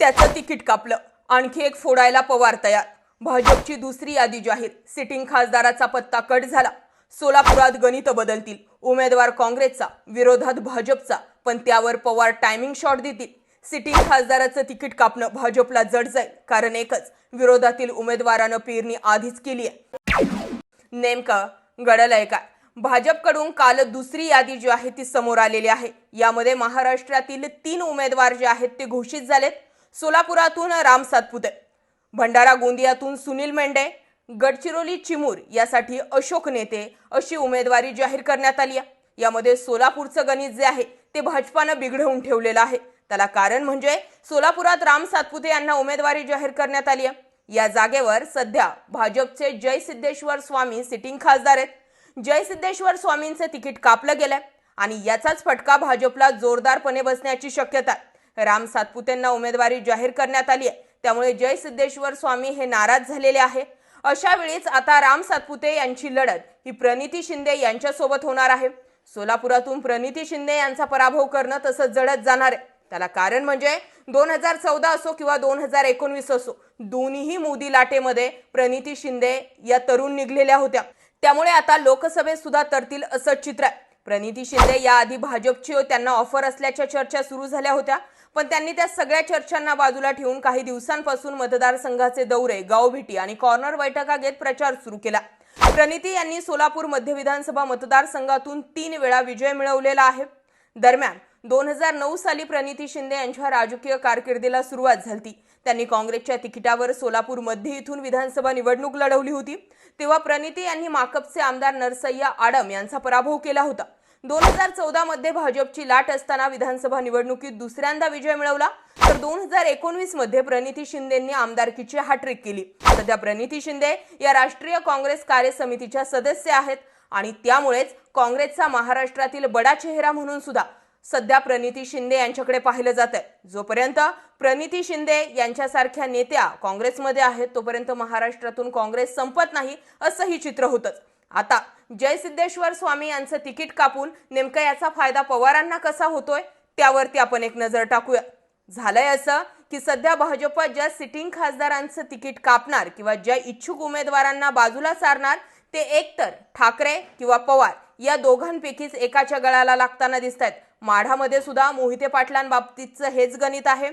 त्याचं तिकीट कापलं. आणखी एक फोडायला पवार तयार. भाजपची दुसरी यादी जाहीर. सिटिंग खासदाराचा पत्ता कट झाला. सोलापुरात गणित बदलतील. उमेदवार काँग्रेसचा विरोधात भाजपचा पण त्यावर पवार टायमिंग शॉट देतील. सिटिंग खासदाराचं तिकीट कापणं भाजपला जड जाईल. कारण एकच विरोधातील उमेदवारानं पेरणी आधीच केली आहे. नेमकं घडलंय काय? भाजपकडून काल दुसरी यादी जी आहे ती समोर आलेली आहे. यामध्ये महाराष्ट्रातील तीन उमेदवार जे आहेत ते घोषित झालेत. सोलापुरातून राम सातपुते भंडारा गोंदियातून सुनील मेंढे गडचिरोली चिमूर यासाठी अशोक नेते अशी उमेदवारी जाहीर करण्यात आली आहे. यामध्ये सोलापूरचं गणित जे आहे ते भाजपानं बिघडवून ठेवलेलं आहे. त्याला कारण म्हणजे सोलापुरात राम सातपुते यांना उमेदवारी जाहीर करण्यात आली आहे. या जागेवर सध्या भाजपचे जय सिद्धेश्वर स्वामी सिटिंग खासदार आहेत. जय सिद्धेश्वर स्वामींचं तिकीट कापलं गेलंय आणि याचाच फटका भाजपला जोरदारपणे बसण्याची शक्यता आहे. राम सातपुतेंना उमेदवारी जाहीर करण्यात आली आहे. त्यामुळे जय सिद्धेश्वर स्वामी हे नाराज झालेले आहे. अशा वेळीच आता राम सातपुते यांची लढत ही प्रणिती शिंदे यांच्यासोबत होणार आहे. सोलापुरातून प्रणिती शिंदे यांचा पराभव करणं तसं जडत जाणार आहे. त्याला कारण म्हणजे दोन हजार चौदा असो किंवा दोन हजार एकोणवीस असो दोन्हीही मोदी लाटेमध्ये प्रणिती शिंदे या तरुण निघलेल्या होत्या. त्यामुळे आता लोकसभेत सुद्धा तरतील असं चित्र आहे. प्रणिती शिंदे याआधी भाजपची त्यांना ऑफर असल्याच्या चर्चा सुरू झाल्या होत्या. पण त्यांनी त्या सगळ्या चर्चांना बाजूला ठेवून काही दिवसांपासून मतदारसंघाचे दौरे गावभेटी आणि कॉर्नर बैठका घेत प्रचार सुरू केला. प्रणिती यांनी सोलापूर मध्य विधानसभा मतदारसंघातून तीन वेळा विजय मिळवलेला आहे. दरम्यान दोन हजार नऊ साली प्रणिती शिंदे यांच्या राजकीय कारकिर्दीला सुरुवात झाली त्यांनी काँग्रेसच्या तिकिटावर सोलापूर मध्य इथून विधानसभा निवडणूक लढवली होती. तेव्हा प्रणिती यांनी माकपचे आमदार नरसय्या आडम यांचा पराभव केला होता. दोन हजार चौदा मध्ये भाजपची लाट असताना विधानसभा निवडणुकीत दुसऱ्यांदा विजय मिळवला तर दोन हजार एकोणवीसमध्ये प्रणिती शिंदेंनी आमदारकीची हॅट्रिक केली. सध्या प्रणिती शिंदे या राष्ट्रीय काँग्रेस कार्य समितीच्या सदस्य आहेत आणि त्यामुळेच काँग्रेसचा महाराष्ट्रातील बडा चेहरा म्हणून सुद्धा सध्या प्रणिती शिंदे यांच्याकडे पाहिलं जात आहे जोपर्यंत प्रणिती शिंदे यांच्यासारख्या नेत्या काँग्रेसमध्ये आहेत तोपर्यंत महाराष्ट्रातून काँग्रेस संपत नाही असंही चित्र होतंच. आता जय सिद्धेश्वर स्वामी यांचं तिकीट कापून नेमका याचा फायदा पवारांना कसा होतोय त्यावरती आपण एक नजर टाकूया. झालंय असं की सध्या भाजप ज्या सिटिंग खासदारांचं तिकीट कापणार किंवा ज्या इच्छुक उमेदवारांना बाजूला सारणार ते एकतर ठाकरे किंवा पवार या दोघांपैकीच एकाच्या गळाला लागताना दिसत आहेत माढामध्ये सुद्धा मोहिते पाटलांबाबतीतचं हेच गणित आहे.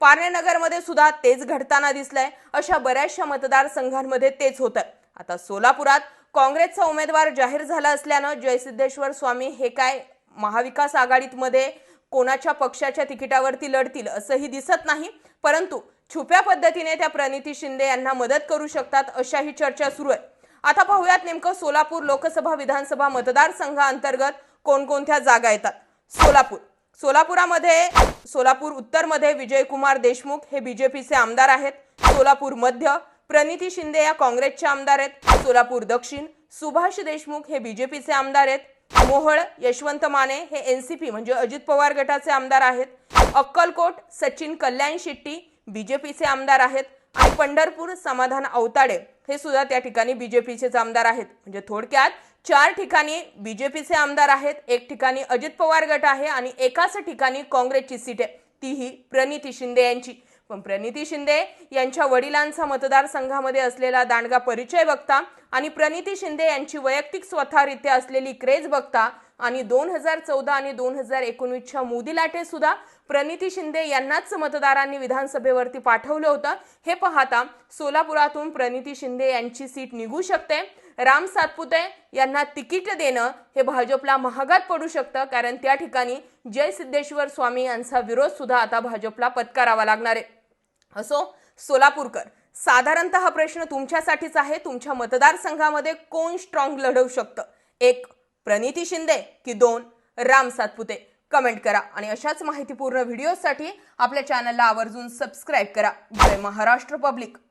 पारनेनगरमध्ये सुद्धा तेच घडताना दिसलंय. अशा बऱ्याचशा मतदारसंघांमध्ये तेच होतं आता सोलापुरात काँग्रेसचा उमेदवार जाहीर झाला असल्यानं जयसिद्धेश्वर स्वामी हे काय महाविकास आघाडीतमध्ये कोणाच्या पक्षाच्या तिकिटावरती लढतील असंही दिसत नाही. परंतु छुप्या पद्धतीने त्या प्रणिती शिंदे यांना मदत करू शकतात अशाही चर्चा सुरू आहे. आता पाहूयात नेमकं सोलापूर लोकसभा विधानसभा मतदारसंघाअंतर्गत कोणकोणत्या जागा येतात. सोलापूर. सोलापुरामध्ये सोलापूर उत्तरमध्ये विजयकुमार देशमुख हे बीजेपीचे आमदार आहेत. सोलापूर मध्य प्रणिती शिंदे या काँग्रेसचे आमदार आहेत. सोलापूर दक्षिण सुभाष देशमुख हे बीजेपीचे आमदार आहेत. मोहळ यशवंत माने हे एनसीपी म्हणजे अजित पवार गटाचे आमदार आहेत. अक्कलकोट सचिन कल्याण शेट्टी बीजेपीचे आमदार आहेत. आणि पंढरपूर समाधान अवताडे हे सुद्धा त्या ठिकाणी बीजेपीचेच आमदार आहेत. म्हणजे थोडक्यात चार ठिकाणी बीजेपीचे आमदार आहेत. एक ठिकाणी अजित पवार गट आहे आणि एकाच ठिकाणी काँग्रेसची सीट आहे. तीही प्रणिती शिंदे यांची. पण प्रणिती शिंदे यांच्या वडिलांचा मतदारसंघामध्ये असलेला दांडगा परिचय बघता आणि प्रणिती शिंदे यांची वैयक्तिक स्वतःरित्या असलेली क्रेज बघता आणि दोन हजार चौदा आणि दोन हजार एकोणवीसच्या मोदी लाटेसुद्धा प्रणिती शिंदे यांनाच मतदारांनी विधानसभेवरती पाठवलं होतं. हे पाहता सोलापुरातून प्रणिती शिंदे यांची सीट निघू शकते. राम सातपुते यांना तिकीट देणं हे भाजपला महागात पडू शकतं कारण त्या ठिकाणी जय सिद्धेश्वर स्वामी यांचा विरोध सुद्धा आता भाजपला पत्करावा लागणार आहे. असो सोलापूरकर साधारणतः हा प्रश्न तुमच्यासाठीच आहे. तुमच्या मतदारसंघामध्ये कोण स्ट्रॉंग लढवू शकतं? एक प्रणिती शिंदे की दोन राम सातपुते? कमेंट करा आणि अशाच माहितीपूर्ण व्हिडिओसाठी आपल्या चॅनलला आवर्जून सबस्क्राईब करा. जय महाराष्ट्र पब्लिक